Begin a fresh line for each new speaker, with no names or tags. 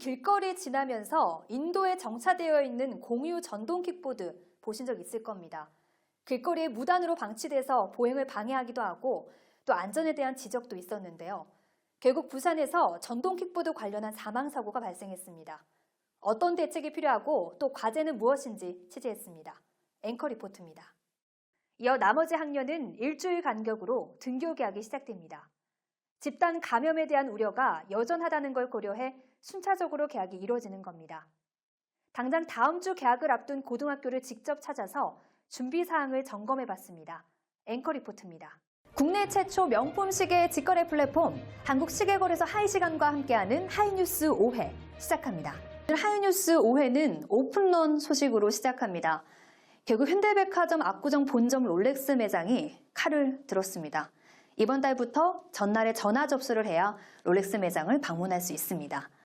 길거리 지나면서 인도에 정차되어 있는 공유 전동 킥보드 보신 적 있을 겁니다. 길거리에 무단으로 방치돼서 보행을 방해하기도 하고 또 안전에 대한 지적도 있었는데요. 결국 부산에서 전동 킥보드 관련한 사망 사고가 발생했습니다. 어떤 대책이 필요하고 또 과제는 무엇인지 취재했습니다. 앵커 리포트입니다. 이어 나머지 학년은 일주일 간격으로 등교 개학이 시작됩니다. 집단 감염에 대한 우려가 여전하다는 걸 고려해 순차적으로 개학이 이루어지는 겁니다. 당장 다음 주 개학을 앞둔 고등학교를 직접 찾아서 준비 사항을 점검해 봤습니다. 앵커 리포트입니다. 국내 최초 명품 시계 직거래 플랫폼 한국시계거래소 하이시간과 함께하는 하이뉴스 5회 시작합니다. 하이뉴스 5회는 오픈런 소식으로 시작합니다. 결국 현대백화점 압구정 본점 롤렉스 매장이 칼을 들었습니다. 이번 달부터 전날에 전화 접수를 해야 롤렉스 매장을 방문할 수 있습니다.